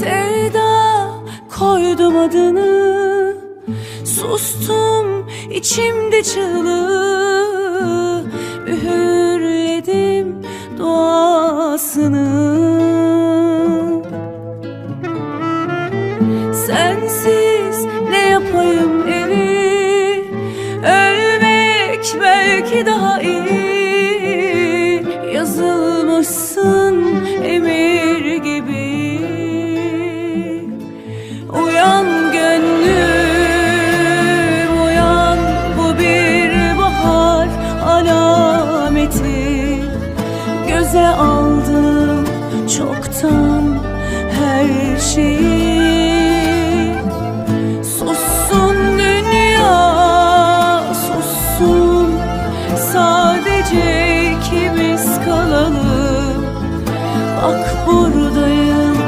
Sevda koydum adını. Sustum içimde çığlığı. Üğürledim duasını Sensiz ne yapayım evi? Ölmek belki daha iyi. Yazılmışsın Göze aldım çoktan her şeyi. Sussun dünya sussun. Sadece ikimiz kalalım. Bak burada